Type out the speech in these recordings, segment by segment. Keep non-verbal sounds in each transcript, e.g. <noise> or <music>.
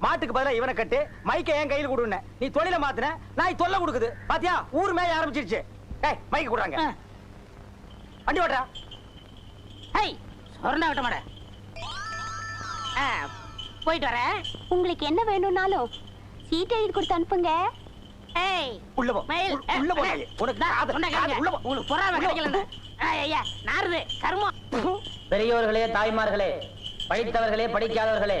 மாட்டுக்கு பதிலா இவனை கட்டு மைக்க என் கையில் கொடுன நீ தொழில மாத்துன நாய் தொல்லை கொடுக்குது பாத்தியா ஊர் மேய ஆரம்பிச்சிருச்சு ஏய் மைக்க கொடுறாங்க. வண்டி ஓட்டுறா ஹை சொர்ணா விட்ட மாட போயிட்டு வரேன் உங்களுக்கு என்ன வேணும்னாலும் சீட் எழுதி கொடுத்து அனுப்புங்க ஏய் உள்ள போ மயில் உள்ள- போ. உனக்கு. உள்ள போ. உங்களுக்கு பொறாம உள்ள போ. கிடைக்கலண்டா. ஏய், ஐயா நாருது கர்மம் பெரியோர்களே தாய்மார்களே படித்தவர்களே படிக்காதவர்களே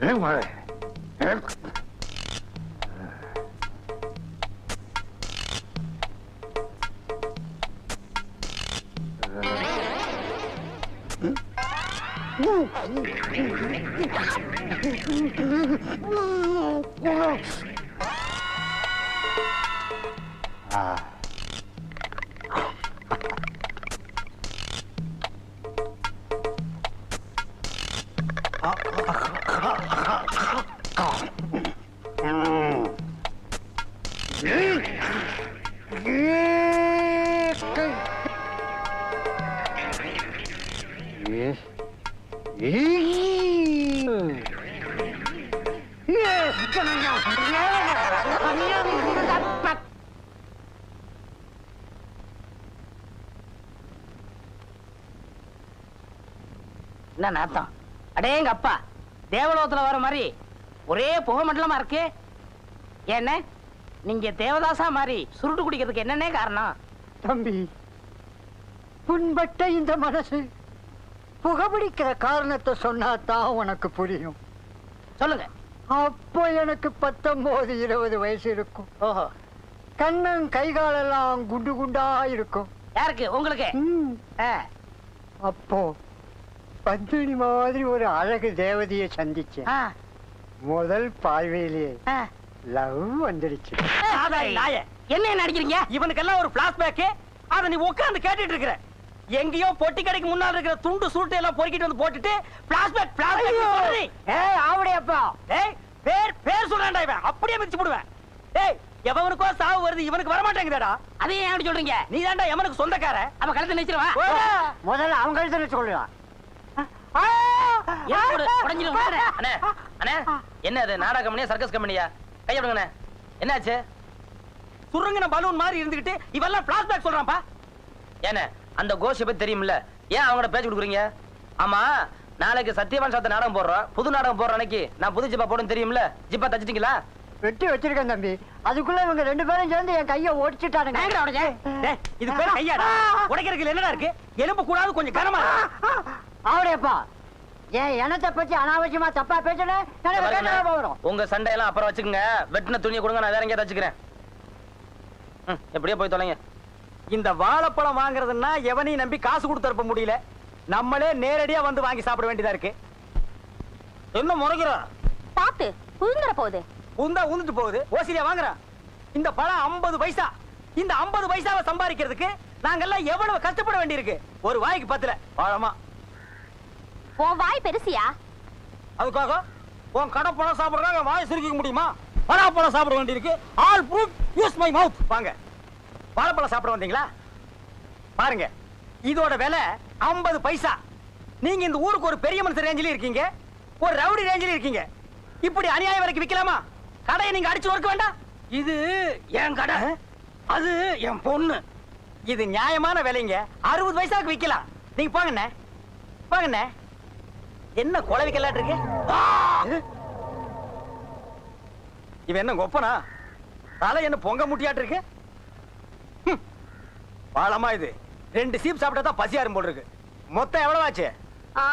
ஏன் மழை Ah. என்ன நாத்தம் அடேங்க அப்பா. தேவலோகத்துல வர மாதிரி ஒரே புகை மண்டலமா இருக்கு. என்ன? நீங்க தேவதாசா மாதிரி சுருட்டு குடிக்கிறதுக்கு என்னன்னே காரணம்? தம்பி புண்பட்ட இந்த மனசு புகைப்பிடிக்கிற காரணத்தை சொன்னாதான் உனக்கு புரியும். சொல்லுங்க. அப்போ எனக்கு பத்தொன்பது இருபது வயசு இருக்கும். ஓஹோ. கண்ணன் கை காலெல்லாம் குண்டு குண்டா இருக்கும். யாருக்கு? உங்களுக்கு? அப்போ பத்மினி மாதிரி ஒரு அழகு தேவதையை சந்திச்சேன். முதல் பார்வையிலேயே. லவ் வந்துடுச்சு. நாயே. என்ன நடிக்கிறீங்க இவனுக்கெல்லாம் ஒரு பிளாஸ்பேக் அத நீ உட்கார்ந்து கேட்டுட்டு இருக்கிற. எங்கேயோ பொட்டி கடைக்கு முன்னால இருக்கிற துண்டு சூட்டை எல்லாம் பொறுக்கிட்டு வந்து போட்டுட்டு பிளாஸ்பேக் பிளாஸ்பேக் ஏய் ஆவடையப்பா. ஏய் பேர் பேர் சொல்றான்டா இவன். அப்படியே மிதிச்சு போடுவேன். ஏய் எவனுக்கோ சாவு வருது இவனுக்கு வர மாட்டேங்குதாடா அதையும் ஏன் அப்படி சொல்றீங்க? நீ தான்டா எவனுக்கு சொந்தக்கார. அப்ப கழுத்து நினைச்சிருவா முதல்ல சொல்லுவான் உடஞ்சிடும் அண்ணே அண்ணே என்ன அது நாடக கம்பெனியா சர்க்கஸ் கம்பெனியா கைய விடுங்கண்ணே என்னாச்சு சுருங்கின பலூன் மாதிரி இருந்துகிட்டு இவெல்லாம் பிளாஸ்பேக் சொல்றான்ப்பா ஏண்ணே அந்த கோஷை பத்தி தெரியும்ல ஏன் அவங்கள பேச்சு கொடுக்குறீங்க ஆமா நாளைக்கு சத்யவான் சாத்த நாடகம் போடுறோம் புது நாடகம் போடுற அன்னைக்கு நான் புது ஜிப்பா போடும் தெரியும்ல ஜிப்பா தச்சிட்டீங்களா வெட்டி வச்சிருக்கேன் தம்பி அதுக்குள்ள இவங்க ரெண்டு பேரும் சேர்ந்து என் கைய ஓடிச்சுட்டானுங்க இது பேர் கையாடா உடைக்கிறதுக்கு என்னடா இருக்கு எலும்பு கூடாது கொஞ்சம் கனமா இருக்கு. ஆவடையப்பா என் இனத்தை பத்தி அனாவசியமா தப்பா பாருங்கண்ணே, வரும் உங்க சண்டையெல்லாம் அப்புறம் வச்சுக்கோங்க. வெட்டின துணியை கொடுங்க நான் வேற எங்கேயா தச்சுக்கிறேன் ம், எப்படியோ போய் தொலைங்க. இந்த வாழைப்பழம் வாங்குறதுன்னா எவனையும் நம்பி காசு கொடுத்து அனுப்ப முடியல. நம்மளே நேரடியா வந்து வாங்கி சாப்பிட வேண்டியதா இருக்கு. என்ன முறைகிற பாத்து புழுந்துற போகுது. உந்தா உந்துட்டு போகுது. ஓசிலியா வாங்குறான் இந்த பழம் 50 பைசா. இந்த 50 பைசாவை சம்பாதிக்கிறதுக்கு நாங்கெல்லாம் எவ்வளவு கஷ்டப்பட வேண்டியிருக்கு? ஒரு வாய்க்கு பத்துல. பழமா உன் வாய் பெருசியா? அதுக்காக உன் கடை பழம் சாப்பிடுறாங்க வாய் சுருக்கிக்க முடியுமா? பலாப்பழம் சாப்பிட வேண்டியிருக்கு. All proof use my mouth வாங்க. வாழைப்பழம் சாப்பிட வந்தீங்களா? பாருங்க இதோட விலை 50 பைசா. நீங்க இந்த ஊருக்கு ஒரு பெரிய மனுஷன் ரேஞ்சில இருக்கீங்க. ஒரு ரவுடி ரேஞ்சில இருக்கீங்க. இப்படி அநியாயம் வரைக்கும் விக்கலாமா? கடையை நீங்க அடிச்சு ஒர்க்க வேண்டாம். இது என் கடை. அது என் பொண்ணு. இது நியாயமான விலைங்க. அறுபது பைசாக்கு விக்கலாம். நீங்க போங்கண்ணே. போங்கண்ணே. என்ன கொலை விக்கலாட்டு இருக்கு? இவன் என்ன கொப்பனா தலை என்ன பொங்க முட்டியாட்டு இருக்கு. பாலமா இது. ரெண்டு சீப் சாப்பிட்டா தான் பசியாரும் போல் இருக்கு மொத்தம் எவ்வளவு ஆச்சு ஆ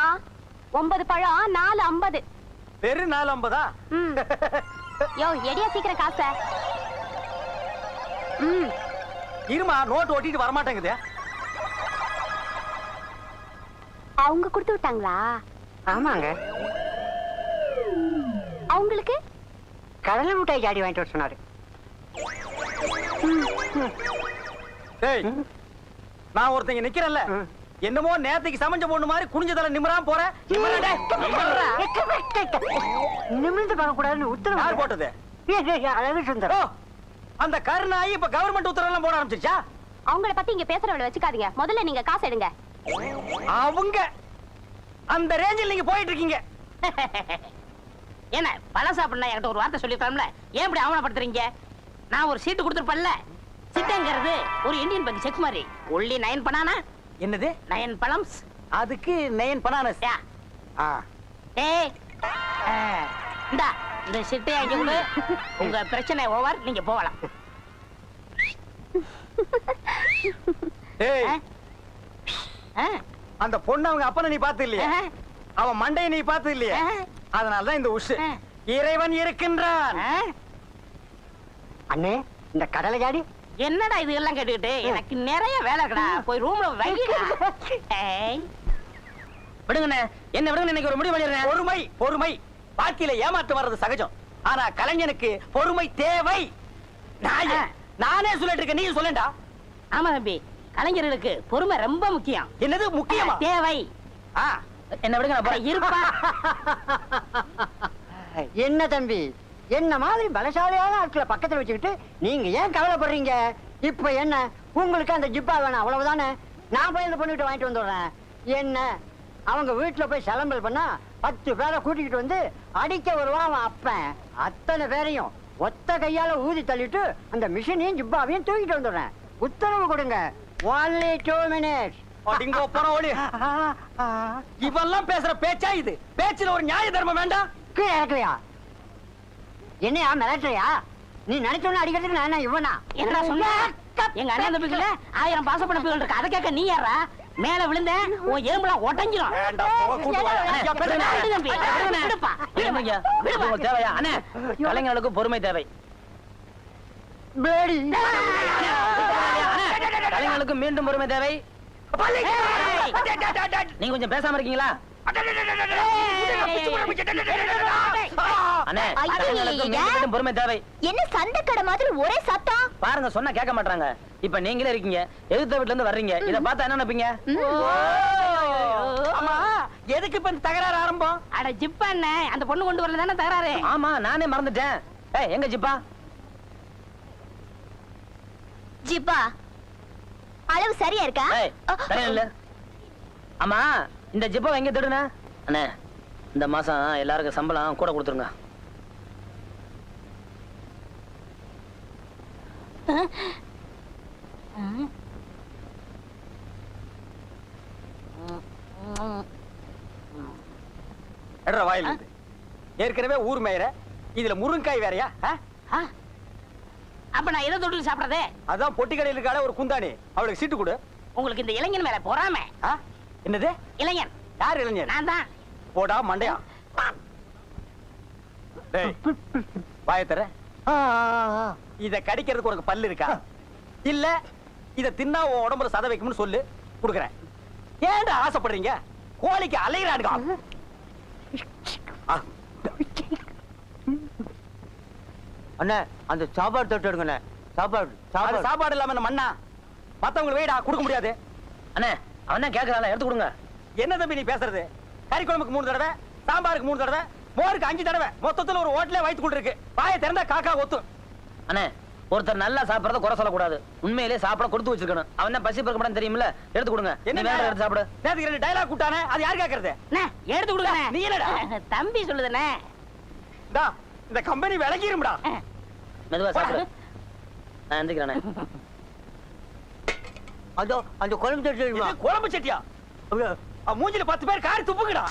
ஒன்பது பழம் நாலு ஐம்பது. வெறு நாலு ஐம்பதா? யோ எடியா சீக்கிரம் காச. ம். இருமா நோட்டு ஓட்டிட்டு வரமாட்டேங்குது. அவங்க கொடுத்து விட்டாங்களா? ஆமாங்க. அவங்களுக்கு? கடலை மிட்டாய் ஜாடி வாங்கிட்டு வர சொன்னாரு. டேய் நான் ஒருத்தங்க நிக்கிறேன்ல. என்னமோ நேத்துக்கு சமைஞ்ச பொண்ணு மாதிரி குனிஞ்ச தலை நிமிராம போற. நிமிர்ந்து பார்க்கக்கூடாதுன்னு உத்தரவு யார் போட்டது? அழகு சுந்தரம். அந்த கருணாயி இப்ப கவர்மெண்ட் உத்தரவு எல்லாம் போட ஆரம்பிச்சிருச்சா? அவங்கள பத்தி இங்க பேசுறவள வச்சுக்காதீங்க. முதல்ல நீங்க காசு எடுங்க. அவங்க அந்த ரேஞ்சில் நீங்க போயிட்டு இருக்கீங்க என்ன பழம் சாப்பிடணும் என்கிட்ட ஒரு வார்த்தை சொல்லிருக்கலாம்ல ஏன் இப்படி அவமானப்படுத்துறீங்க? நான் ஒரு சீட்டு கொடுத்துருப்பேன்ல. சிட்டங்கிறது ஒரு இந்தியன் பேங்க் செக் மாதிரி. ஒல்லி நயன் பண்ணானா என்னது? நயன் பழம்ஸ் அதுக்கு நயன் பனானஸ் ஏய் ஆ, இந்தா இந்த சிட்டை அங்க கொடு. உங்க பிரச்சனை ஓவர் நீங்க போகலாம்? <laughs> ஆ? அந்த பொண்ணு அவங்க அப்பனை நீ பார்த்து இல்லையா? அவன் மண்டையை நீ பார்த்து இல்லையா? அதனால தான் இந்த உஷு. இறைவன் இருக்கின்றான்? அண்ணே இந்த கடலை ஜாடி என்னடா இது எல்லாம் கேட்டுக்கிட்டு எனக்கு நிறைய வேலை இருக்குடா. போய் ரூம்ல <laughs> ஏய். விடுங்கண்ணே. என்ன விடுங்க இன்னைக்கு ஒரு முடிவு பண்ணிடுறேன். பொறுமை பொறுமை. வாழ்க்கையில ஏமாற்று வர்றது சகஜம். ஆனா கலைஞனுக்கு பொறுமை தேவை. நானே சொல்லிட்டு இருக்கேன். நீ சொல்லேன்டா. ஆமா தம்பி. கலைஞர்களுக்கு பொறுமை ரொம்ப முக்கியம். என்னது முக்கியமா? தேவை. என்ன விடுங்க. <laughs> இருப்பா. என்ன தம்பி என்ன மாதிரி பலசாலியான ஆட்களை பக்கத்துல வச்சுக்கிட்டு நீங்க ஏன் கவலைப்படுறீங்க? இப்ப என்ன? உங்களுக்கு அந்த ஜிப்பா வேணும் அவ்வளவுதானே? நான் போய் இந்த பொண்ணுகிட்ட வாங்கிட்டு வந்துடுறேன். என்ன? அவங்க வீட்டுல போய் சலம்பல் பண்ணா பத்து பேரை கூட்டிக்கிட்டு வந்து அடிக்க வருவான் அவன் அப்பன். அத்தனை பேரையும் ஒத்த கையால ஊதி தள்ளிட்டு அந்த மிஷினையும் ஜிப்பாவையும் தூக்கிட்டு வந்துடுறேன். உத்தரவு கொடுங்க. ஒன்லி டூ மினிட்ஸ் அடிங்கோ போன ஓடி இவெல்லாம் பேசுற பேச்சா இது? பேச்சுல ஒரு நியாய தர்மம் வேண்டாம் கீழே இறக்கலையா என்னையா மிரட்டுறியா? நீ நினைச்சோன்னு அடிக்கிறதுக்கு நான் என்ன இவனா? என்னடா சொன்ன? எங்க அண்ணன் தம்பிக்குள்ள ஆயிரம் பாசப்படப்புகள் இருக்கு அதை கேட்க நீ யாரா மேல விழுந்தேன் உன். இது உங்களுக்கு தேவையா? அண்ணே கலைஞர்களுக்கு பொறுமை தேவை. பிளேடி கலைஞர்களுக்கு மீண்டும் பொறுமை தேவை நீங்க கொஞ்சம் பேசாம இருக்கீங்களா பொறுமை தேவை என்ன மாதிரி ஒரே சத்தம் பாருங்க சொன்னா கேட்க மாட்டாங்க இப்ப நீங்களே இருக்கீங்க எதிர்த்த வீட்டுல இருந்து வர்றீங்க இத பார்த்தா என்ன நினைப்பீங்க எதுக்கு இப்ப இந்த தகராறு ஆரம்பம் அட ஜிப்பா அண்ணன் அந்த பொண்ணு கொண்டு வரல தானே தகராறு ஆமா நானே மறந்துட்டேன் ஏய் எங்க ஜிப்பா ஜிப்பா அளவு சரியா இருக்கா இல்ல ஆமா இந்த ஜிப்பா எங்க தேடுன அண்ணே இந்த மாசம் எல்லாருக்கும் சம்பளம் கூட கொடுத்துருங்க வாயில். ஏற்கனவே ஊர் மேயற இதுல முருங்காய் வேறயா ஆ? ஆ? அப்ப நான் எதை தொட்டில் சாப்பிடறதே? அதான் பொட்டி கடையில் இருக்காளே ஒரு குந்தாணி. அவளுக்கு சீட்டு கொடு. உங்களுக்கு இந்த இளைஞன் மேல பொறாம? என்னது? இளைஞன். யார் இளைஞர் நான் தான். போடா மண்டையா. டேய் வாய தர இத கடிக்கிறதுக்கு உனக்கு பல்லு இருக்கா? இல்ல இத தின்னா உன் உடம்புல சத வைக்கும்னு சொல்லு. குடுக்குறேன். ஏன்டா ஆசைப்படுறீங்க? கோழிக்கு அலைகிறானுங்க அண்ணே அந்த சாப்பாடு தொட்டு எடுங்கண்ணே. சாப்பாடு அது சாப்பாடு இல்லாம என்ன மண்ணா மத்தவங்களுக்கு வெயிடா கொடுக்க முடியாது. அண்ணே அவன் தான் கேக்குறான் எடுத்து கொடுங்க. என்ன தம்பி நீ பேசுறது? கறி குழம்புக்கு மூணு தடவை சாம்பாருக்கு மூணு தடவை மோருக்கு அஞ்சு தடவை. மொத்தத்துல ஒரு ஹோட்டலே வயிற்று கொண்டு இருக்கு. வாயை திறந்தா காக்கா ஒத்தும் அண்ணே ஒருத்தர் நல்லா சாப்பிடறத குறை சொல்லக்கூடாது. உண்மையிலே சாப்பிட கொடுத்து வச்சிருக்கணும். அவன் தான் பசி பறக்க தெரியுமில்ல? எடுத்து கொடுங்க. என்ன வேலை எடுத்து சாப்பிடு. நேத்துக்கு ரெண்டு டைலாக் கூட்டானே அது யார் கேக்குறது? அண்ணே, எடுத்து கொடுக்கண்ணே நீ என்னடா? தம்பி சொல்லுதுண்ணே. டா இந்த கம்பெனி விலகிரும்டா மெதுவா சாப்பிடு. நான். எந்திரிக்கிறேண்ணே அதோ அந்த குழம்பு இது குழம்பு சட்டியா? மூஞ்சில பத்து பேர் காரி துப்புக்குடா.